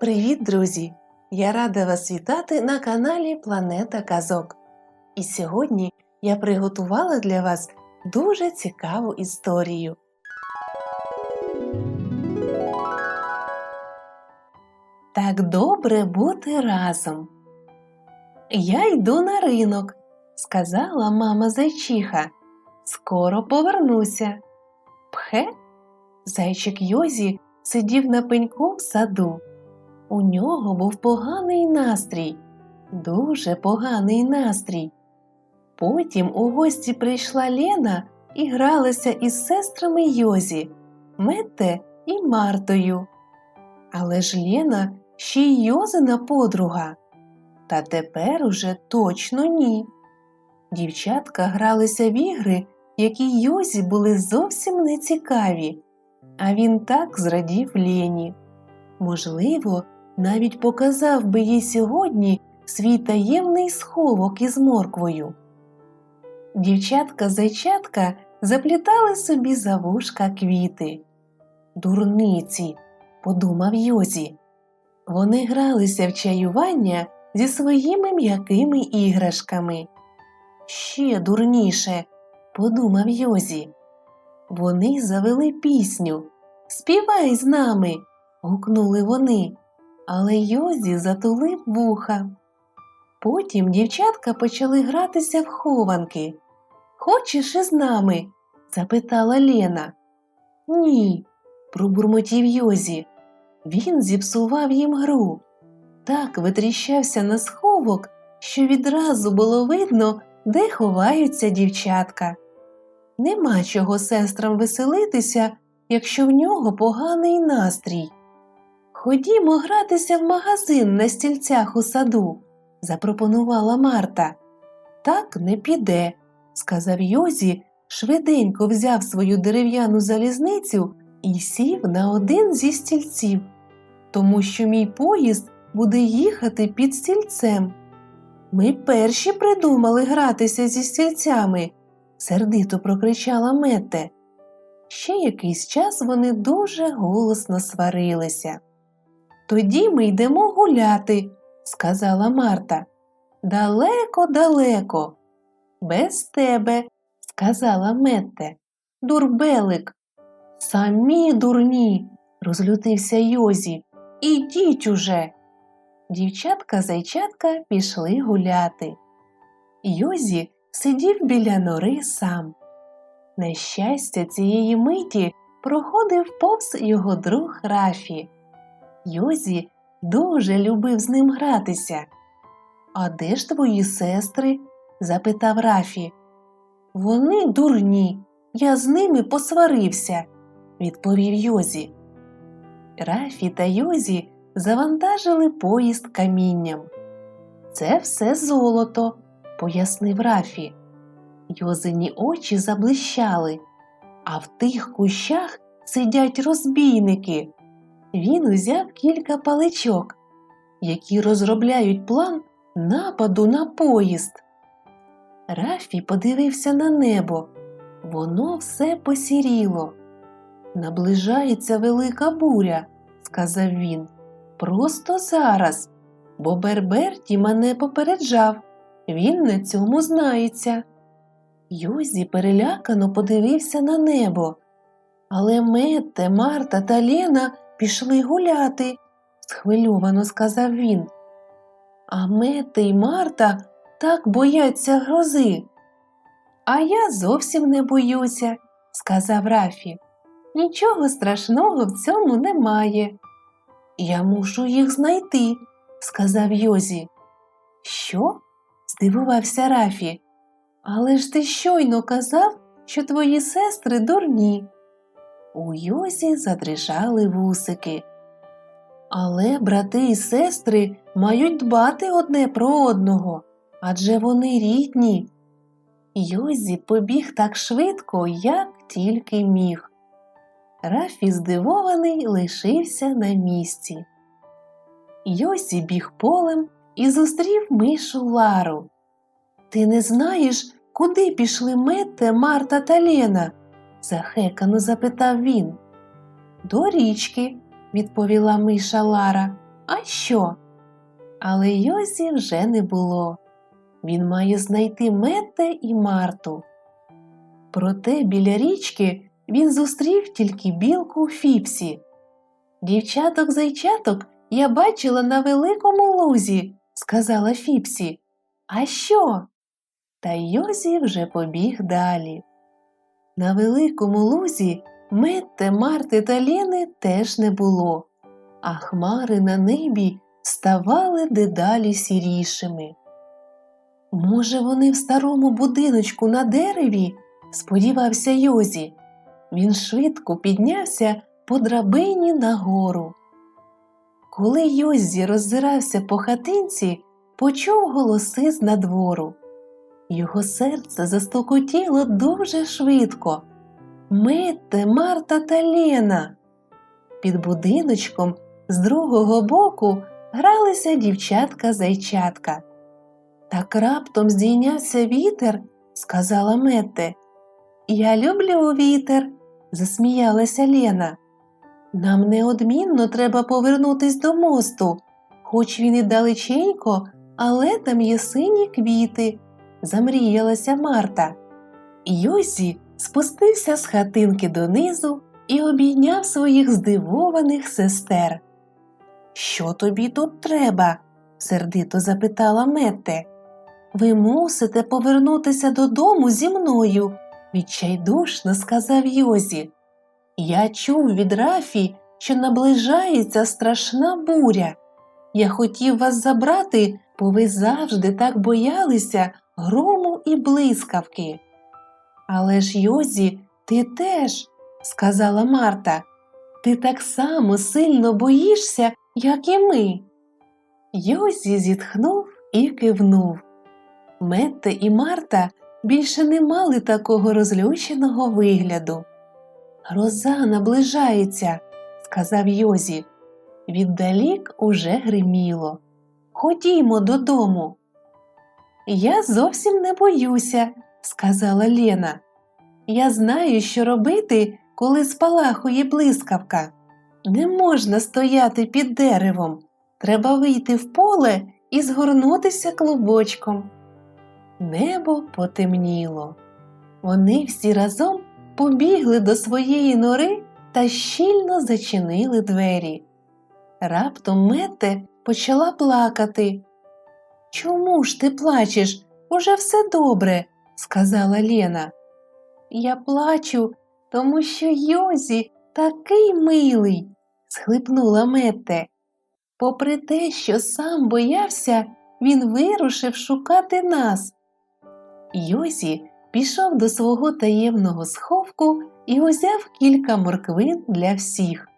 Привіт, друзі! Я рада вас вітати на каналі Планета Казок. І сьогодні я приготувала для вас дуже цікаву історію. Так добре бути разом. Я йду на ринок, сказала мама зайчиха. Скоро повернуся. Пхе, зайчик Йозі сидів на пеньку в саду. У нього був поганий настрій, дуже поганий настрій. Потім у гості прийшла Лена і гралася із сестрами Йозі, Метте і Мартою. Але ж Лена ще й Йозина подруга. Та тепер уже точно ні. Дівчатка гралися в ігри, які Йозі були зовсім нецікаві, а він так зрадів Лені. Можливо, навіть показав би їй сьогодні свій таємний сховок із морквою. Дівчатка-зайчатка заплітали собі за вушка квіти. Дурниці, подумав Йозі. Вони гралися в чаювання зі своїми м'якими іграшками. Ще дурніше, подумав Йозі. Вони завели пісню. Співай з нами. гукнули вони, але Йозі затулив вуха. Потім дівчатка почали гратися в хованки. Хочеш із нами? запитала Лена. Ні, пробурмотів Йозі. Він зіпсував їм гру. Так витріщався на сховок, що відразу було видно, де ховаються дівчатка. Нема чого сестрам веселитися, якщо в нього поганий настрій. Ходімо гратися в магазин на стільцях у саду, запропонувала Марта. Так не піде, сказав Йозі, швиденько взяв свою дерев'яну залізницю і сів на один зі стільців, тому що мій поїзд буде їхати під стільцем. Ми перші придумали гратися зі стільцями, сердито прокричала Мете. Ще якийсь час вони дуже голосно сварилися. Тоді ми йдемо гуляти, сказала Марта. Далеко, далеко. Без тебе, сказала Метте. Дурбелик. Самі дурні, розлютився Йозі. Ідіть уже. Дівчатка-зайчатка пішли гуляти. Йозі сидів біля нори сам. На щастя, цієї миті проходив повз його друг Рафі. Йозі дуже любив з ним гратися. А де ж твої сестри? запитав Рафі. Вони дурні, я з ними посварився, відповів Йозі. Рафі та Йозі завантажили поїзд камінням. Це все золото, пояснив Рафі. Йозині очі заблищали, а в тих кущах сидять розбійники. Він узяв кілька паличок, які розробляють план нападу на поїзд. Рафі подивився на небо. Воно все посіріло. Наближається велика буря, сказав він. Просто зараз, бо Берберті мене попереджав. Він на цьому знається. Юзі перелякано подивився на небо. Але Метте, Марта та Лена пішли гуляти, схвильовано сказав він. А Метте й Марта так бояться грози. А я зовсім не боюся, сказав Рафі. Нічого страшного в цьому немає. Я мушу їх знайти, сказав Йозі. Що? здивувався Рафі. Але ж ти щойно казав, що твої сестри дурні. У Йозі задрижали вусики. Але брати і сестри мають дбати одне про одного, адже вони рідні. Йозі побіг так швидко, як тільки міг. Рафі здивований лишився на місці. Йозі біг полем і зустрів мишу Лару. Ти не знаєш, куди пішли Метте, Марта та Лена? Захекано запитав він. До річки, відповіла миша Лара. А що? Але Йозі вже не було. Він має знайти Метте і Марту. Проте біля річки він зустрів тільки білку Фіпсі. Дівчаток зайчаток я бачила на великому лузі, сказала Фіпсі. А що? Та Йозі вже побіг далі. На великому лузі Метте, Марти та Лєни теж не було, а хмари на небі ставали дедалі сірішими. Може, вони в старому будиночку на дереві? сподівався Йозі. Він швидко піднявся по драбині нагору. Коли Йозі роззирався по хатинці, почув голоси з надвору. Його серце застокотіло дуже швидко. Метте, Марта та Лена. Під будиночком з другого боку гралися дівчатка-зайчатка. Так раптом здійнявся вітер, сказала Метте. Я люблю вітер, засміялася Лена. Нам неодмінно треба повернутись до мосту, хоч він і далеченько, але там є сині квіти, замріялася Марта. Йосі спустився з хатинки донизу і обійняв своїх здивованих сестер. Що тобі тут треба? сердито запитала Метте. Ви мусите повернутися додому зі мною, відчайдушно сказав Йозі. Я чув від Рафі, що наближається страшна буря. Я хотів вас забрати, бо ви завжди так боялися грому і блискавки. Але ж, Йозі, ти теж, сказала Марта, ти так само сильно боїшся, як і ми. Йозі зітхнув і кивнув. Метте і Марта більше не мали такого розлюченого вигляду. Гроза наближається, сказав Йозі. Віддалік уже гриміло. Ходімо додому. Я зовсім не боюся, сказала Лена. Я знаю, що робити, коли спалахує блискавка. Не можна стояти під деревом. Треба вийти в поле і згорнутися клубочком. Небо потемніло. Вони всі разом побігли до своєї нори та щільно зачинили двері. Раптом Мете почала плакати. Чому ж ти плачеш? Уже все добре, сказала Лена. Я плачу, тому що Йозі такий милий, схлипнула Метте. Попри те, що сам боявся, він вирушив шукати нас. Йозі пішов до свого таємного сховку і узяв кілька морквин для всіх.